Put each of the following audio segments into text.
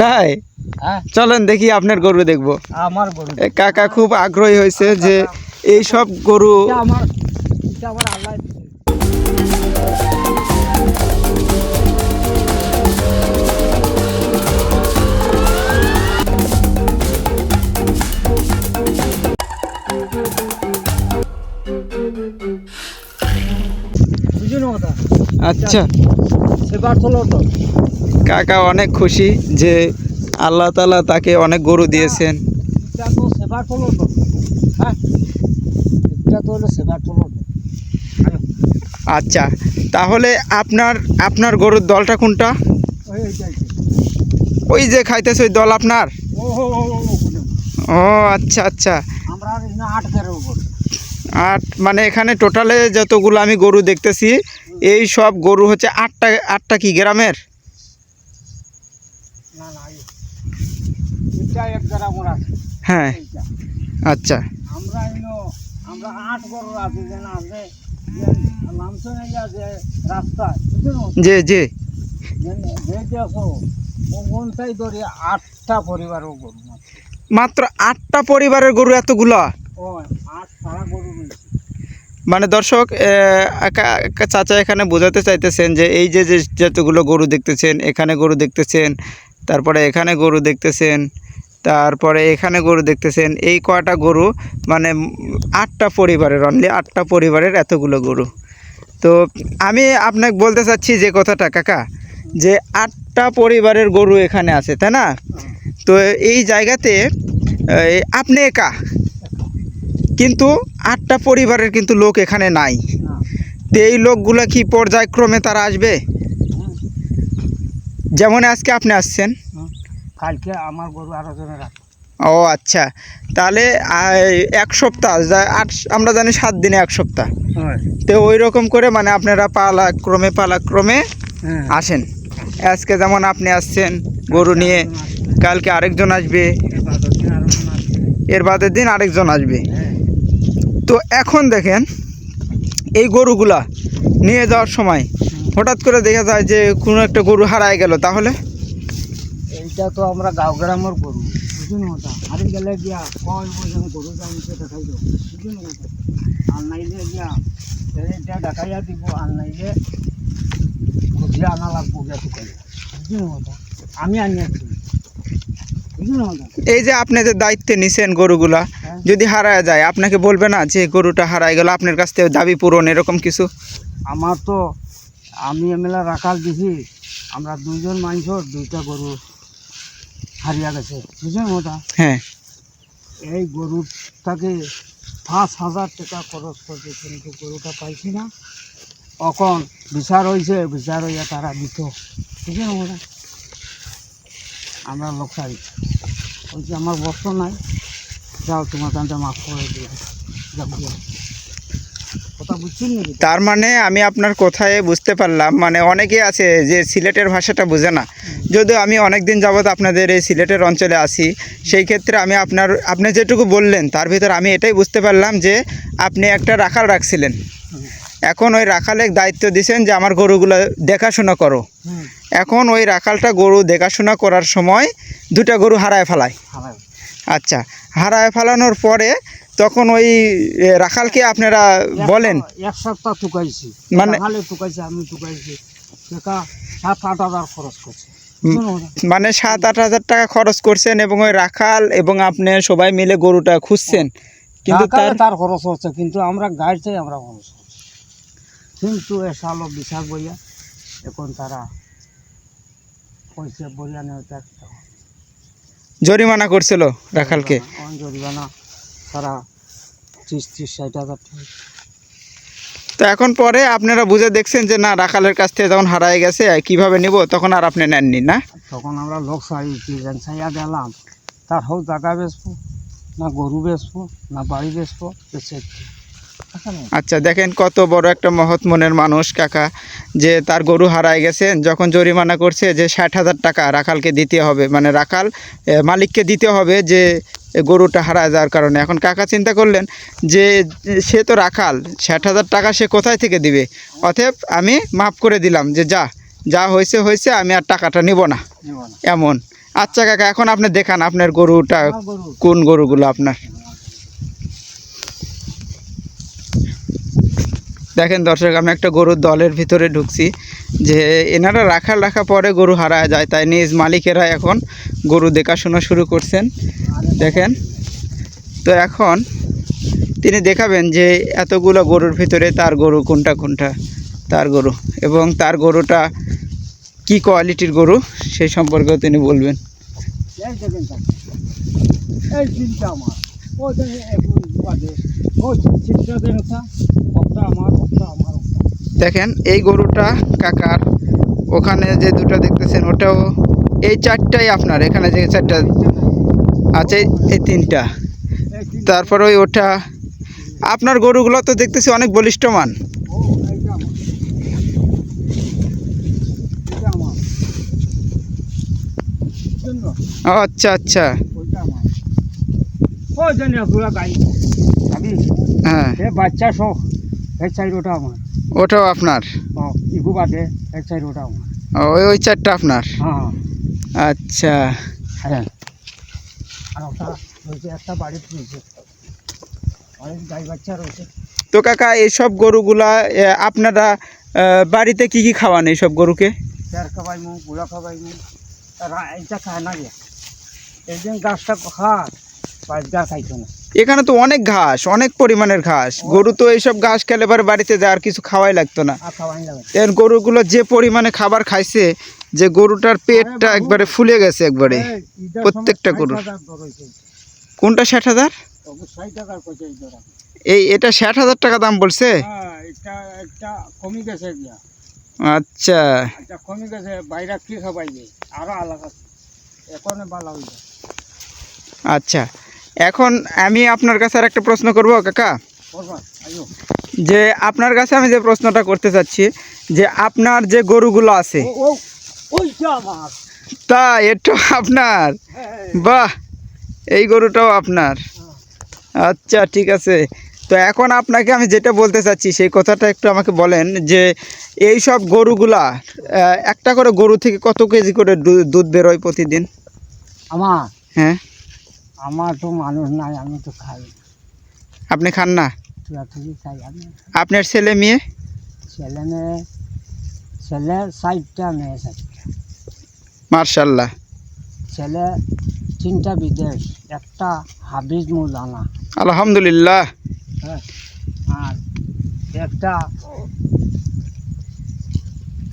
তাই? হ্যাঁ। চলেন দেখি আপনার গরু দেখব। আমার গরু কাকা খুব আগ্রহী হয়েছে যে এই সব গরু আমার আল্লাহ আচ্ছা। সেবার চলো তো কাকা অনেক খুশি যে আল্লাহ তালা তাকে অনেক গরু দিয়েছেন। হ্যাঁ? আচ্ছা তাহলে আপনার আপনার গরুর দলটা কোনটা? ওই যে খাইতেছে ওই দল আপনার? ও আচ্ছা আচ্ছা। আট মানে এখানে টোটালে যতগুলো আমি গরু দেখতেছি এই সব গরু হচ্ছে আটটা আটটা কি গ্রামের না না এই- এক ওর হ্যাঁ। আচ্ছা। আমরা আট গরু আছে যে যে রাস্তায় জি জি। যে দেখো ওখানটাই ধরে আটটা গরু মাত্র। আটটা পরিবারের গরু এতগুলো? ও আট সারা গরু রয়েছে মানে দর্শক চাচা এখানে বোঝাতে চাইতেছেন যে এই যে যে যতগুলো গরু দেখতেছেন এখানে গরু দেখতেছেন তারপরে এখানে গরু দেখতেছেন তারপরে এখানে গরু দেখতেছেন, এই কয়টা গরু? মানে আটটা পরিবারের অনলি আটটা পরিবারের এতগুলো গরু। তো আমি আপনাকে বলতে চাচ্ছি যে কথাটা, কাকা, যে আটটা পরিবারের গরু এখানে আছে, তাই না? তো এই জায়গাতে আপনি একা, কিন্তু আটটা পরিবারের কিন্তু লোক এখানে নাই। তো এই লোকগুলো কি পর্যায়ক্রমে তারা আসবে? যেমন আজকে আপনি আসছেন। কালকে আমার গরু আরও আছে ও আচ্ছা। তাহলে এক সপ্তাহ যা- আট আমরা জানি সাত দিনে এক সপ্তাহ। তো ওই রকম করে মানে আপনারা পালাক্রমে পালাক্রমে হ্যাঁ। আসেন। আজকে যেমন আপনি আসছেন গরু নিয়ে কালকে আরেকজন আসবে। এর বাদের দিন আরেকজন আসবে। হ্যাঁ। তো এখন দেখেন এই গরুগুলা নিয়ে যাওয়ার সময় হঠাৎ করে দেখা যায় যে কোনো একটা গরু হারায় গেল তাহলে? এইটা তো আমরা গাঁও গ্রামের গরু বুঝুন ওটা হারিয়ে গেলে গিয়া কয় বছর গরু যাই সেটা খাই দেবো বুঝুন ওটা আর নাইলে গিয়া এটা দেখাইয়া দিব আর নাইলে খুঁজিয়ে আনা লাগবো গিয়া তো বুঝুন ওটা আমি আনিয়েছি এই যে আপনি যে দায়িত্বে নিছেন গরুগুলা হ্যাঁ। যদি হারায় যায় আপনাকে বলবে না যে গরুটা হারায় গেল আপনার কাছ থেকে দাবি পূরণ এরকম কিছু? আমার তো আমি এমএলএ রাখাল দিছি আমরা দুইজন মানুষের দুইটা গরু হারিয়া গেছে। বুঝলেন ওটা হ্যাঁ। এই গরুটাকে পাঁচ হাজার টাকা খরচ করছে কিন্তু গরুটা পাইছি না। এখন বিচার হয়েছে বিচার হইয়া তারা দিত। বুঝলেন ওটা আমরা লোক সারি। বলছি আমার বস্ত্র নাই। যাও তোমার কানটা মাফ করে দিয়ে যাও দিয়ে। কথা বুঝছেন নাকি তার মানে আমি আপনার কোথায় বুঝতে পারলাম মানে অনেকে আছে যে সিলেটের ভাষাটা বোঝে না। যদিও আমি অনেক দিন যাবৎ আপনাদের এই সিলেটের অঞ্চলে আসি সেই ক্ষেত্রে আমি আপনার আপনি যেটুকু বললেন তার ভিতর আমি এটাই বুঝতে পারলাম যে আপনি একটা রাখাল রাখছিলেন। এখন ওই রাখালের দায়িত্ব দিছেন যে আমার গরুগুলো দেখাশোনা করো। এখন ওই রাখালটা গরু দেখাশোনা করার সময় দুটা গরু হারায় ফেলায়। আচ্ছা হারায় ফেলানোর পরে তখন ওই রাখালকে আপনারা বলেন। এক সপ্তাহ টুকাইছি মানে- মানে টুকাইছি আমি টুকাইছি টাকা সাত আট হাজার খরচ করছে। মানে সাত আট হাজার টাকা খরচ করছেন এবং ওই রাখাল এবং আপনি সবাই মিলে গরুটা খুঁজছেন। কিন্তু তার তার খরচ হচ্ছে কিন্তু আমরা গাড়িতেই আমরা খরচ করছি। কিন্তু এ সালো বিচার বইয়া এখন তারা পয়সা বইয়া তার জরিমানা করছিল রাখালকে। জরিমানা? তারা ত্রিশ ত্রিশ ষাট হাজার টাকা। তো এখন পরে আপনারা বুঝে দেখছেন যে না রাখালের কাছ থেকে যখন হারায় গেছে কীভাবে নিব তখন আর আপনি নেননি না? তখন আমরা লোক সাই চাইয়া গেলাম। তার হোক জায়গা বেচবো না গরু বেচবো না বাড়ি বেচবো আচ্ছা দেখেন কত বড় একটা মহৎ মনের মানুষ কাকা যে তার গরু হারায় গেছেন যখন জরিমানা করছে যে ষাট হাজার টাকা রাখালকে দিতে হবে। মানে রাখাল মালিককে দিতে হবে যে গরুটা হারায় যাওয়ার কারণে। এখন কাকা চিন্তা করলেন যে সে তো রাখাল ষাট হাজার টাকা সে কোথায় থেকে দিবে? অতএব আমি মাফ করে দিলাম যে যা যা হয়েছে হয়েছে আমি আর টাকাটা নিব না। নেব না। এমন। আচ্ছা কাকা এখন আপনি দেখান আপনার গরুটা কোন গরুগুলো আপনার? দেখেন দর্শক, আমি একটা গরুর দলের ভিতরে ঢুকছি যে এনারা রাখাল রাখা পরে গরু হারা যায়। তাই নিজ মালিকেরা এখন গরু দেখাশোনা শুরু করছেন। দেখেন। তো এখন তিনি দেখাবেন যে এতগুলো গরুর ভিতরে তার গরু কোনটা কোনটা, তার গরু এবং তার গরুটা কি কোয়ালিটির গরু সেই সম্পর্কেও তিনি বলবেন। এই দেখেন, এই গরুটা কাকার। ওখানে যে দুটো দেখতেছেন, ওটাও এই চারটাই আপনার, এখানে যে চারটা আছে, এই তিনটা। তারপরে ওই ওটা, আপনার গরুগুলো তো দেখতেছি অনেক বলিষ্ঠমান আচ্ছা আচ্ছা। ও জানি পুরা গাই আমি হ্যাঁ। এ বাচ্চা এক সাইড ওটা আমার। ওটাও আপনার? বাদে এক সাইড ওটা আমার। ওই ওই চারটা আপনার? হ্যাঁ। আচ্ছা। হ্যাঁ। আর ওটা রয়েছে একটা বাড়িতে রয়েছে। অনেক গাই বাচ্চা রয়েছে। তো কাকা এইসব গরুগুলা আপনারা বাড়িতে কি কি খাওয়ান এইসব গরুকে? চার খাবাইমু গুড়া খাবাইমু আর এইটা খায় না এই যে গাছটা না এখানে তো অনেক ঘাস অনেক পরিমাণের ঘাস। গরু তো এইসব ঘাস খেলে পরে বাড়িতে যায় আর কিছু খাওয়াই লাগতো না। এর গরুগুলো যে পরিমাণে খাবার খাইছে যে গরুটার পেটটা একবারে ফুলে গেছে একবারে। প্রত্যেকটা গরুর। 60 টাকার দর হয়েছে। কোনটা ষাট হাজার? এই এটা ষাট হাজার টাকা দাম বলছে? হ্যাঁ কমি গেছে আচ্ছা। এটা গেছে বাইরে কি খাবাইবে? আরও আলাদা। এখন ভালো আচ্ছা। এখন আমি আপনার কাছে আর একটা প্রশ্ন করব কাকা। যে আপনার কাছে আমি যে প্রশ্নটা করতে চাচ্ছি যে আপনার যে গরুগুলো আছে তা এটা আপনার? হ্যাঁ, বাহ এই গরুটাও আপনার। আচ্ছা ঠিক আছে। তো এখন আপনাকে আমি যেটা বলতে চাচ্ছি সেই কথাটা একটু আমাকে বলেন যে এই সব গরুগুলা একটা করে গরু থেকে কত কেজি করে দুধ বেরোয় প্রতিদিন? আমার? হ্যাঁ। আমার তো মানুষ নাই আমি তো খাই। আপনি খান না? খাই আমি। আপনার ছেলে মেয়ে? ছেলে মেয়ে ছেলে ষাটটা মেয়ে ষাটটা মার্শাল্লাহ। ছেলে তিনটা বিদেশ একটা হাবিজ মৌলানা। আলহামদুলিল্লাহ। হ্যাঁ আর একটা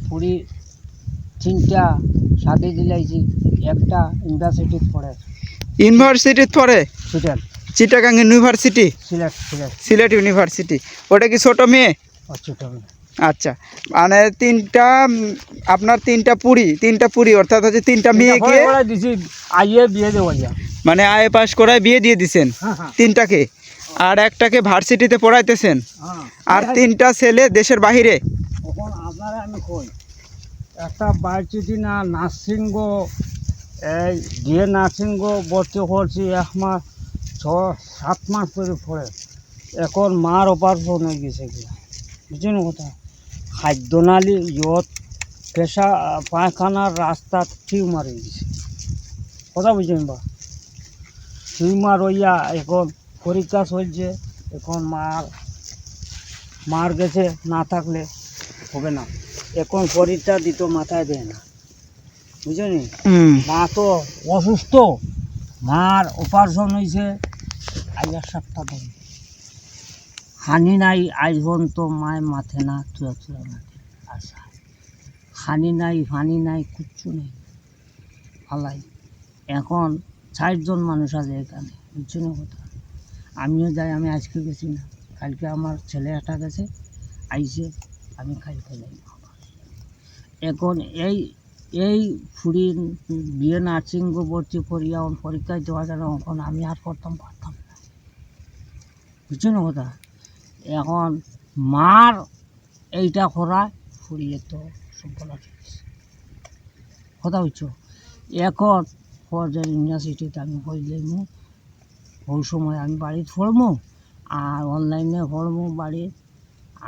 পুরী তিনটা সাথে দিলাইছি একটা ইউনিভার্সিটিত পড়ে। ইউনিভার্সিটির পরে চিটাগাং ইউনিভার্সিটি সিলেট ইউনিভার্সিটি ওটা কি ছোট মেয়ে? আচ্ছা। মানে তিনটা আপনার তিনটা পুরি তিনটা পুরি অর্থাৎ হচ্ছে তিনটা মেয়ে গিয়ে দিছি আইয়ে বিয়ে দেওয়া যা মানে আয়ে পাস করায় বিয়ে দিয়ে দিছেন? হ্যাঁ হ্যাঁ। তিনটাকে? আর একটাকে ভার্সিটিতে পড়াইতেছেন? হ্যাঁ। আর তিনটা ছেলে দেশের বাহিরে? আপনারা আমি কই? একটা বাইচিটি না নার্সিংহ এই দিয়ে নার্সিংহ ভর্তি করছি, এক মাস, ছ, সাত মাস ধরে পরে এখন মার অপারেশন হয়ে গেছে গিয়া বুঝছেন কথা? খাদ্যনালী, ইয়ত, পেশা, পায়খানার রাস্তা টিউমার হয়ে গেছে। কথা বুঝছেন বা? টিউমার হইয়া এখন পরীক্ষা চলছে, এখন মার মার গেছে, না থাকলে হবে না। এখন শরীরটা দিত মাথায় দেয় না। বুঝলি মা তো অসুস্থ। মার অপারেশন হয়েছে আজ এক সপ্তাহ ধরে। হানি নাই আজ পর্যন্ত মায়ের মাথে না চুয়া চুয়া মাথে আশা হানি নাই হানি নাই কিচ্ছু নেই। ফালাই এখন ষাটজন মানুষ আছে এখানে বুঝছ না কথা? আমিও যাই আমি আজকে গেছি না কালকে আমার ছেলে একটা গেছে আইসে আমি কালকে যাই। এখন এই এই ফুড়ি বিয়ে নার্সিং ভর্তি করিয়া পরীক্ষায় দেওয়া যাবে এখন আমি আর করতাম পারতাম না। বুঝছ না কথা? এখন মার এইটা করা ফুরিয়ে তো আছে কথা বুঝছ? এখন ফর্জার ইউনিভার্সিটিতে আমি পড়লাম ওই সময় আমি বাড়িতে পড়ব আর অনলাইনে পড়ব বাড়ি,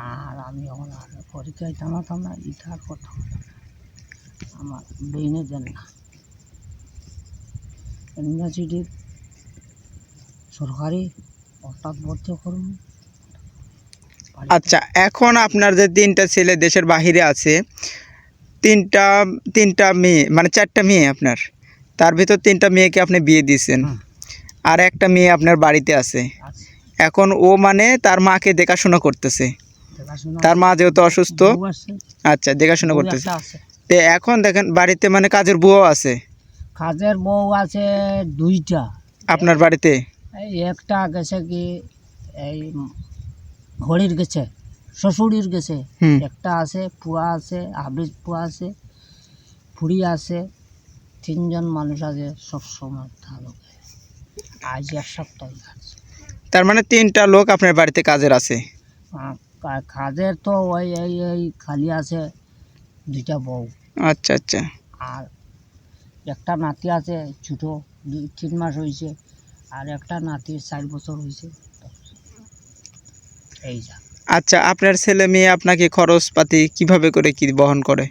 আর আমি এখন আর পরীক্ষায় থামাতাম না ইটার কথা। আমার বেইনে দেন না। ইউনিভার্সিটির সরকারি অর্থাৎ ভর্তি করুন। আচ্ছা এখন আপনার যে তিনটা ছেলে দেশের বাহিরে আছে তিনটা তিনটা মেয়ে মানে চারটা মেয়ে আপনার তার ভিতর তিনটা মেয়েকে আপনি বিয়ে দিয়েছেন। আর একটা মেয়ে আপনার বাড়িতে আছে। এখন ও মানে তার মাকে দেখাশোনা করতেছে। তার মা যেহেতু অসুস্থ আচ্ছা দেখাশোনা করতেছে। তো এখন দেখেন বাড়িতে মানে কাজের বউ আছে? কাজের বউ আছে দুইটা। আপনার বাড়িতে? এই একটা গেছে কি এই হরির গেছে শ্বশুরির গেছে। একটা আছে পুয়া আছে হাবিজ পুয়া আছে ফুড়ি আছে। তিনজন মানুষ আছে সবসময় ভালো আজ এক সপ্তাহ তার মানে তিনটা লোক আপনার বাড়িতে কাজের আছে? কাজের তো ওই এই খালি আছে দুইটা বউ। আচ্ছা আচ্ছা। আর একটা নাতি আছে ছোটো দুই তিন মাস হয়েছে আর একটা নাতি চার বছর হয়েছে। এই যা। আচ্ছা আপনার ছেলে মেয়ে আপনাকে খরচপাতি কীভাবে করে কি বহন করে?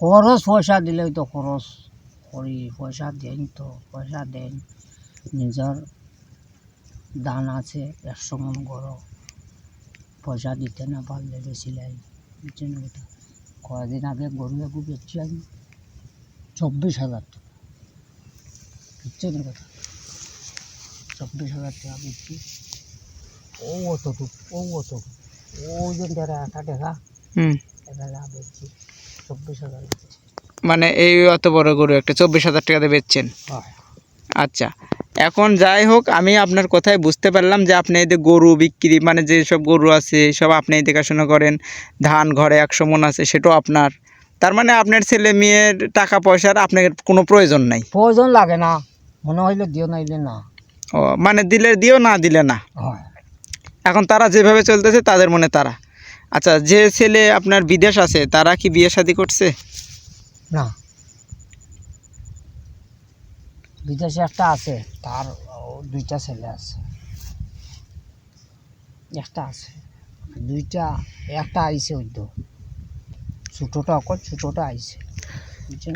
খরচ পয়সা দিলেই তো খরচ করি পয়সা দেন তো পয়সা দেন। নিজের দান আছে একশো মন গরো পয়সা দিতে না পারলে বেশিলাই বুঝছেন কয়েকদিন আগে গরু একু বেচছি আমি। চব্বিশ হাজার টাকা। বুঝছেন কথা? চব্বিশ হাজার টাকা বেচছি। ও অতটুক ও অতটুক ওই যে একটা দেখা হুম। এবেলা বেচছি চব্বিশ হাজার মানে এই অত বড় গরু একটা চব্বিশ হাজার টাকাতে বেচছেন? আচ্ছা। এখন যাই হোক আমি আপনার কথায় বুঝতে পারলাম যে আপনি এদের গরু বিক্রি মানে যে সব গরু আছে সব আপনি দেখাশোনা করেন ধান ঘরে একশো মন আছে সেটাও আপনার। তার মানে আপনার ছেলে মেয়ের টাকা পয়সার আপনার কোনো প্রয়োজন নাই? প্রয়োজন লাগে না মনে হইলে দিও নাইলে না। ও মানে দিলে দিও না দিলে না? এখন তারা যেভাবে চলতেছে তাদের মনে তারা। আচ্ছা যে ছেলে আপনার বিদেশ আছে তারা কি বিয়ে শাদি করছে? না। বিদেশে একটা আছে তার দুইটা ছেলে আছে। একটা আছে দুইটা একটা আইছে ওই তো। ছোটোটা অকল ছোটোটা আইছে।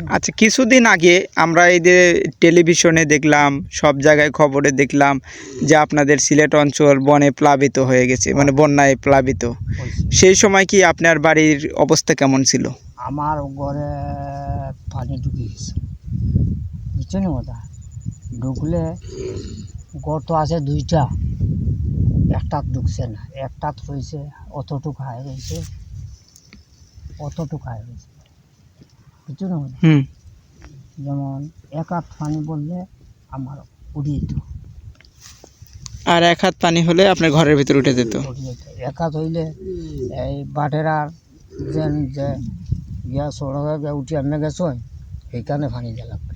আচ্ছা কিছুদিন আগে আমরা এই যে টেলিভিশনে দেখলাম সব জায়গায় খবরে দেখলাম যে আপনাদের সিলেট অঞ্চল বনে প্লাবিত হয়ে গেছে মানে বন্যায় প্লাবিত। সেই সময় কি আপনার বাড়ির অবস্থা কেমন ছিল? আমার ঘরে পানি ঢুকে গেছে। বুঝছেন কথা? ঢুকলে গর্ত আছে দুইটা। একটাত ঢুকছে না একটাত রয়েছে অতটুক হায় রয়েছে অতটুক হায় রয়েছে। বুঝছেন কথা হুম। যেমন এক হাত পানি বললে আমার উড়িয়ে যেত আর এক হাত পানি হলে আপনার ঘরের ভিতরে উঠে যেত। এক হাত হইলে এই বাটেরার যেন যে গিয়া সড়কে উঠি আমি গেছো সেইখানে পানি লাগবে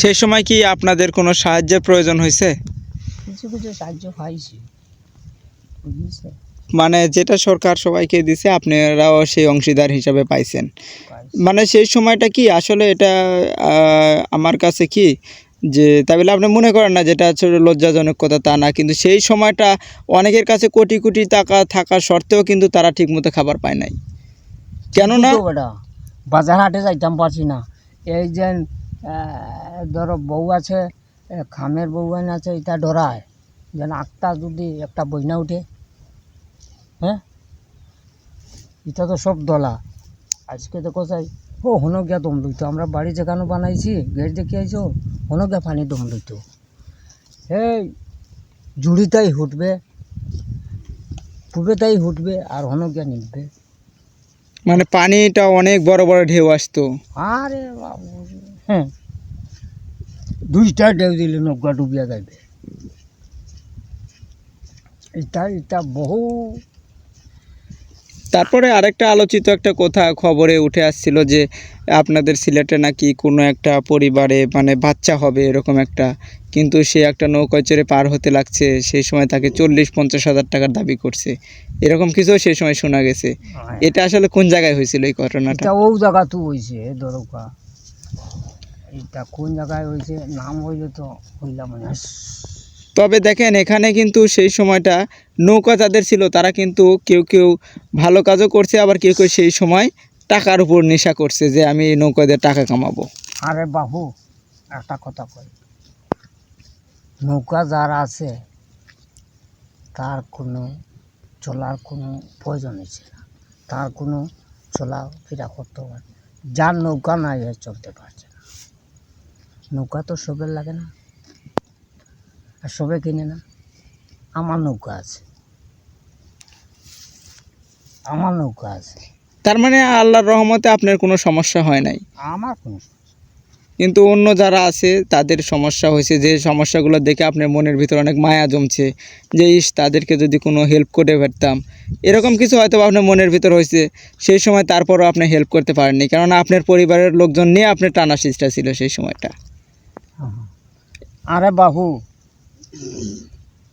সেই সময় কি আপনাদের কোনো সাহায্যের প্রয়োজন হয়েছে? কিছু কিছু সাহায্য পাইছি। মানে যেটা সরকার সবাইকে দিছে আপনারাও সেই অংশীদার হিসাবে পাইছেন। মানে সেই সময়টা কি আসলে এটা আমার কাছে কি যে তাই বলে আপনি মনে করেন না যেটা হচ্ছে লজ্জাজনক কথা তা না কিন্তু সেই সময়টা অনেকের কাছে কোটি কোটি টাকা থাকা সত্ত্বেও কিন্তু তারা ঠিকমতো খাবার পায় নাই। কেননা বাজার হাটে যাইতাম পারছি না। এই যে ধরো বউ আছে খামের বউ আছে এটা ডরায়। যেন আটটা যদি একটা বইনা উঠে হ্যাঁ? এটা তো সব দলা। আজকে দেখো চাই ও হনো গিয়া দম লইতো। আমরা বাড়ি যেখানে বানাইছি গেট দেখে আইছো হনো গিয়া পানি দম লইতো। এই জুড়িটাই হুটবে পূবেটাই হুটবে আর হনো গিয়া নিবে মানে পানিটা অনেক বড় বড় ঢেউ আসতো। আরে বাবু হ্যাঁ। দুইটা ঢেউ দিলে নৌকা ডুবিয়া যাইবে। এটা এটা বহু তারপরে আরেকটা আলোচিত একটা কথা খবরে উঠে আসছিল যে আপনাদের সিলেটে নাকি কোনো একটা পরিবারে মানে বাচ্চা হবে এরকম একটা। কিন্তু সে একটা নৌকায় চড়ে পার হতে লাগছে সেই সময় তাকে চল্লিশ পঞ্চাশ হাজার টাকার দাবি করছে। এরকম কিছু সেই সময় শোনা গেছে। এটা আসলে কোন জায়গায় হয়েছিল এই ঘটনাটা? ও জায়গা তো হয়েছে দরকা এটা কোন জায়গায় হয়েছে নাম হইলে তো হইলাম না। তবে দেখেন এখানে কিন্তু সেই সময়টা নৌকা যাদের ছিল তারা কিন্তু কেউ কেউ ভালো কাজও করছে আবার কেউ কেউ সেই সময় টাকার উপর নেশা করছে যে আমি এই নৌকা দিয়ে টাকা কামাবো। আরে বাবু একটা কথা কই। নৌকা যার আছে তার কোনো চলার কোনো প্রয়োজন হয়েছে না। তার কোনো চলাফেরা করতে পারে যার নৌকা নাই চলতে পারছে না। নৌকা তো সবের লাগে না। আর সবে কিনে না। আমার নৌকা আছে। আমার নৌকা আছে। তার মানে আল্লাহর রহমতে আপনার কোনো সমস্যা হয় নাই? আমার কোনো কিন্তু অন্য যারা আছে তাদের সমস্যা হয়েছে। যে সমস্যাগুলো দেখে আপনার মনের ভিতরে অনেক মায়া জমছে। যে ইস তাদেরকে যদি কোনো হেল্প করে পারতাম এরকম কিছু হয়তো আপনার মনের ভিতর হয়েছে। সেই সময় তারপরও আপনি হেল্প করতে পারেননি। কেননা আপনার পরিবারের লোকজন নিয়ে আপনার টানা সিস্টা ছিল সেই সময়টা। আরে বাবু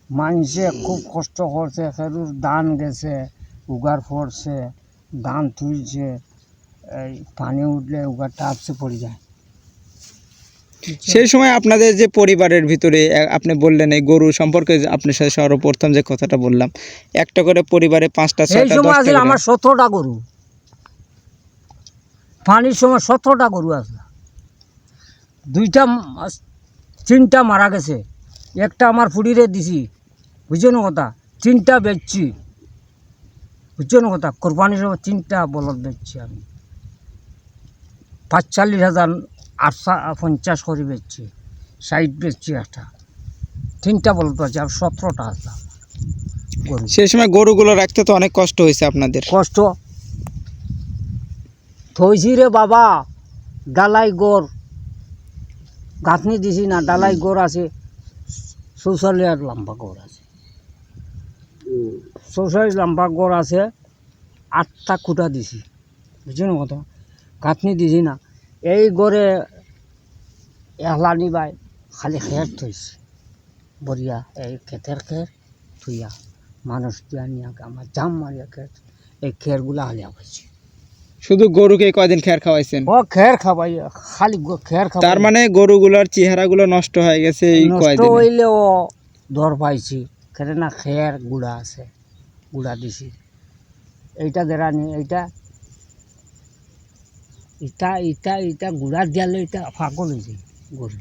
মানুষে খুব কষ্ট করছে খেরুর ধান গেছে উগার পড়ছে ধান তুলছে এই পানি উঠলে উগার টাপসে পড়ে যায়। সেই সময় আপনাদের যে পরিবারের ভিতরে আপনি বললেন এই গরু সম্পর্কে আপনার সাথে সর্বপ্রথম যে কথাটা বললাম একটা করে পরিবারে পাঁচটা সময় আসলে আমার সতেরোটা গরু। পানির সময় সতেরোটা গরু আসলে দুইটা তিনটা মারা গেছে। একটা আমার ফুড়িরে দিছি বুঝছ না কথা? তিনটা বেচছি। বুঝছ না কথা? কোরবানির তিনটা বলদ বেচছি আমি। পাঁচচল্লিশ হাজার আটশো পঞ্চাশ করে বেচছি ষাট বেচছি একটা তিনটা বলদ আছে আর সতেরোটা আছে সেই সময় গরুগুলো রাখতে তো অনেক কষ্ট হয়েছে আপনাদের। কষ্ট। থইছি রে বাবা ডালাই গোর। গাঁথনি দিছি না, ডালাই গোর আছে চৌচল্লিশ লম্বা গোর আছে। চৌচল্লিশ লম্বা গোর আছে, আটটা খুঁটা দিছি। বুঝছ না কথা? গাঁথনি দিছি না। এই গড়ে এহলানি বাই খালি খের থইছি। বঢ়িয়া এই খেতের খের থুইয়া। মানুষ দিয়া নিয়া আমার জাম মারিয়া খের এই খেরগুলা হালিয়া পাইছি শুধু গরুকে কয়দিন খের খাওয়াইছেন? ও খের খাবাই খালি গ- খের খাবাই তার মানে গরুগুলোর চেহারাগুলো নষ্ট হয়ে গেছে এই কয়দিন নষ্ট কয়দিন? হইলেও দর পাইছি। খেরে না খের গুড়া আছে গুড়া দিছি। এইটা দেরানি এইটা ইটা ইটা ইটা গুড়া দিয়ালে এটা ফাগল হয়ে যায় গরু?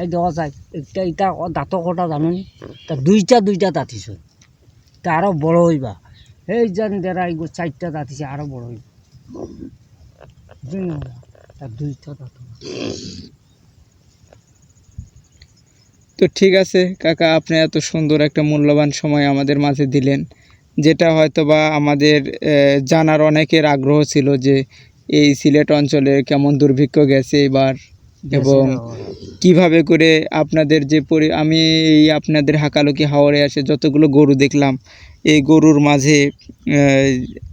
এই দেওয়া যায় একটা ইটা দাঁত কটা জানুনি? তা দুইটা দুইটা দাঁতিছ তা আরও বড় হইবা। এই যেন দেরা এই চারটা দাঁতিছে আরও বড় হইবা বুঝছেন দুইটা দাঁত তো ঠিক আছে কাকা আপনি এত সুন্দর একটা মূল্যবান সময় আমাদের মাঝে দিলেন যেটা হয়তো বা আমাদের জানার অনেকের আগ্রহ ছিল যে এই সিলেট অঞ্চলে কেমন দুর্ভিক্ষ গেছে এবার এবং কীভাবে করে আপনাদের যে পরি আমি এই আপনাদের হাকালুকি হাওড়ে আসে যতগুলো গরু দেখলাম এই গরুর মাঝে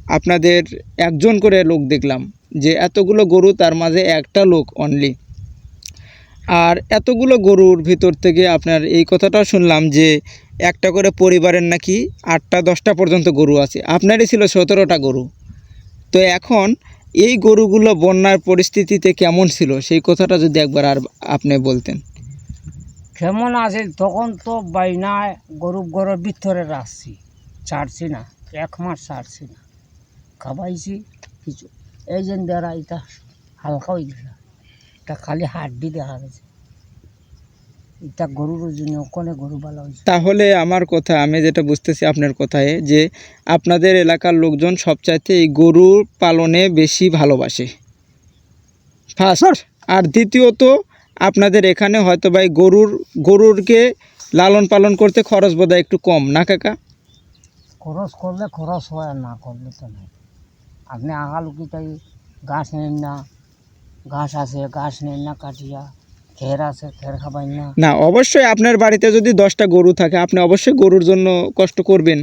আপনাদের একজন করে লোক দেখলাম যে এতগুলো গরু তার মাঝে একটা লোক অনলি আর এতগুলো গরুর ভিতর থেকে আপনার এই কথাটাও শুনলাম যে একটা করে পরিবারের নাকি আটটা, দশটা পর্যন্ত গরু আছে। আপনারই ছিল সতেরোটা গরু। তো এখন এই গরুগুলো বন্যার পরিস্থিতিতে কেমন ছিল? সেই কথাটা যদি একবার আর আপনি বলতেন। কেমন আছে? তখন তো বাইনায় গরু, গরুর ভিতরে রাখছি। ছাড়ছি না, এক মাস ছাড়ছি না। খাবাইছি কিছু। এই যে দেরা এটা হালকা হয়ে গেছে। এটা খালি হাড্ডি দেখা গেছে। এটা গরুর জন্য, ওখানে গরু ভালো হয়েছে। তাহলে আমার কথা, আমি যেটা বুঝতেছি আপনার কথায়, যে আপনাদের এলাকার লোকজন সবচাইতে এই গরু পালনে বেশি ভালোবাসে। ফার্স্ট আর দ্বিতীয়ত, আপনাদের এখানে হয়তো বা গরুর, গরুরকে লালন পালন করতে খরচ বোধহয় একটু কম, না কাকা? খরচ করলে খরচ হয় আর না করলে তো নাই। আপনি আগালুকি তাই ঘাস নেন না ঘাস আছে ঘাস নেন না কাটিয়া খের আছে খের খাবেন না। না অবশ্যই আপনার বাড়িতে যদি দশটা গরু থাকে আপনি অবশ্যই গরুর জন্য কষ্ট করবেন।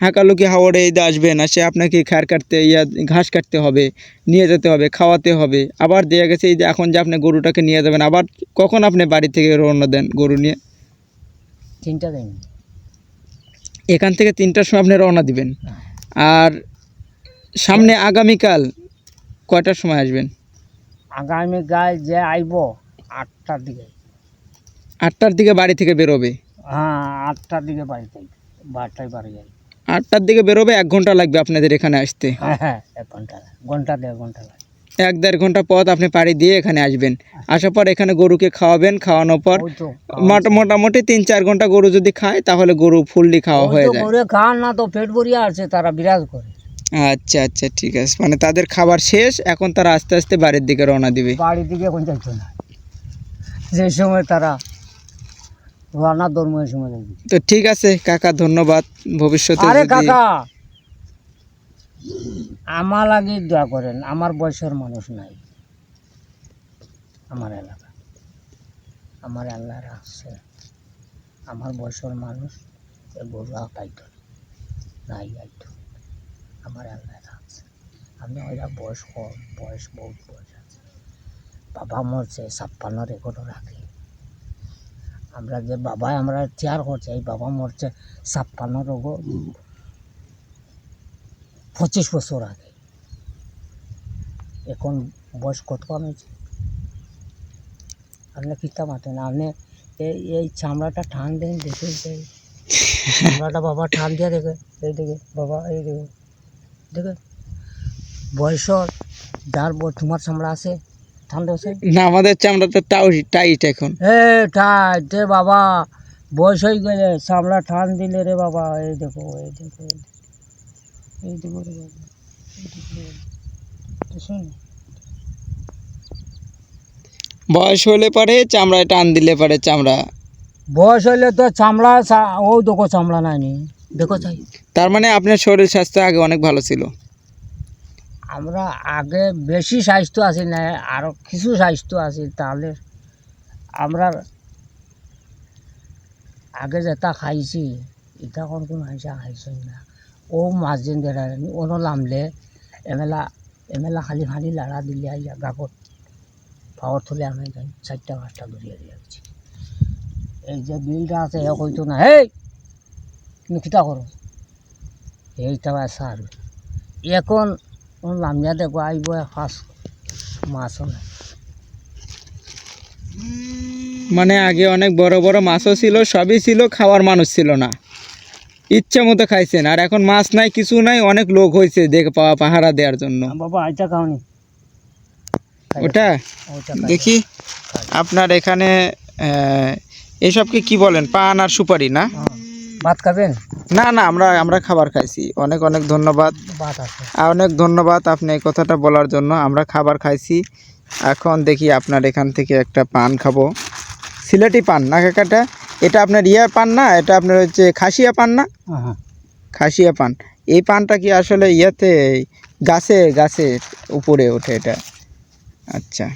হাঁকালুকি হাওড়ে এই আসবেন আসে আপনাকে খার কাটতে ইয়া ঘাস কাটতে হবে নিয়ে যেতে হবে খাওয়াতে হবে। আবার দেওয়া গেছে এই যে এখন যে আপনি গরুটাকে নিয়ে যাবেন আবার কখন আপনি বাড়ি থেকে রওনা দেন গরু নিয়ে? তিনটা দিন। এখান থেকে তিনটার সময় আপনি রওনা দিবেন। আর সামনে আগামীকাল কয়টার সময় আসবেন? আগামী গায়ে যে আইব আটটার দিকে। আটটার দিকে বাড়ি থেকে বেরোবে? হ্যাঁ আটটার দিকে বাড়ি থেকে বারোটায় বাড়ি যাই। আটটার দিকে বেরোবে এক ঘণ্টা লাগবে আপনাদের এখানে আসতে। হ্যাঁ হ্যাঁ এক ঘণ্টা ঘণ্টা দেড় ঘণ্টা লাগে এক দেড় ঘণ্টা পথ আপনি পাড়ি দিয়ে এখানে আসবেন। আসার পর এখানে গরুকে খাওয়াবেন খাওয়ানোর পর মোটামুটি তিন চার ঘণ্টা গরু যদি খায় তাহলে গরু ফুললি খাওয়া হয়ে যায়। করে খান না তো পেট ভরিয়া আছে তারা বিরাজ করে। আচ্ছা আচ্ছা ঠিক আছে। মানে তাদের খাবার শেষ এখন তারা আস্তে আস্তে বাড়ির দিকে রওনা দিবে। বাড়ির দিকে এখন যাইতো না। যে সময় তারা রান্নার ধর্মের সময় তো ঠিক আছে কাকা ধন্যবাদ। ভবিষ্যতে আরে কাকা! আমার লাগে দোয়া করেন, আমার বয়সের মানুষ নাই। আমার এলাকা। আমার আল্লাহ রাখছে আমার বয়সের মানুষ এ গরু আইতো নাই আইতো আমার আল্লাহ রাখছে আমি ওইরা বয়স কম, বয়স বহুত বয়স আছে। বাবা মরছে, ছাপ্পান্ন রেকর্ডও রাখে। আমরা যে বাবা আমরা চেয়ার করছে, এই বাবা মরছে, ছাপ্পান্ন রোগ পঁচিশ বছর আগে। এখন বয়স কত কম কমেছে আপনি কিতা মাতেন আপনি এই এই চামড়াটা টান দেন দেখে চামড়াটা বাবা টান দিয়ে দেখে এই দেখে বাবা এই দেখে দেখে। বয়সর যার তোমার চামড়া আছে টান না আমাদের চামড়াটা টাও টাইট এখন। হে ঠাই দে বাবা বয়স হয়ে গেলে চামড়া টান দিলে রে বাবা এই দেখো এই দেখো এই দেখো, শোন। বয়স হলে পরে চামড়ায় টান দিলে পরে চামড়া। বয়স হলে তো চামড়া ও দেখো চামড়া নাই নি দেখো চাই। তার মানে আপনার শরীর স্বাস্থ্য আগে অনেক ভালো ছিল? আমরা আগে বেশি স্বাস্থ্য আছি না আরও কিছু স্বাস্থ্য আছি তাহলে আমরা আগে যেটা খাইছি এটা কোন কোন খাইছে খাইছি না। ও মাছ যেন দেড়া ওনো নামলে এমেলা এমেলা খালি খালি লাড়া দিলে আইয়া গাগত পাওয়ার থলে আমি চারটা পাঁচটা ধরিয়ে দিয়ে গেছি। এই যে বিলটা আছে, এ কইতো না, হেই, তুমি কিতা করো? এইটা আছে আর এখন নামিয়া দেখো, আইব ফাঁস মাছও নাই। মানে আগে অনেক বড় বড় মাছও ছিল, সবই ছিল, খাওয়ার মানুষ ছিল না। ইচ্ছা মতো খাইছেন। আর এখন মাছ নাই কিছু নাই অনেক লোক হয়েছে দেখে পাওয়া পাহারা দেওয়ার জন্য। বাবা আইটা খাওনি? ওটা? দেখি। আপনার এখানে এসবকে কি বলেন? পান আর সুপারি না? ভাত খাবেন? না না আমরা আমরা খাবার খাইছি। অনেক অনেক ধন্যবাদ। আর অনেক ধন্যবাদ আপনি এই কথাটা বলার জন্য। আমরা খাবার খাইছি। এখন দেখি আপনার এখান থেকে একটা পান খাব। সিলেটি পান না কাকাটা? এটা আপনার ইয়া পান না এটা আপনার হচ্ছে খাসিয়া পান না? হ্যাঁ খাসিয়া পান। এই পানটা কি আসলে ইয়াতে গাছে গাছে উপরে ওঠে এটা? আচ্ছা।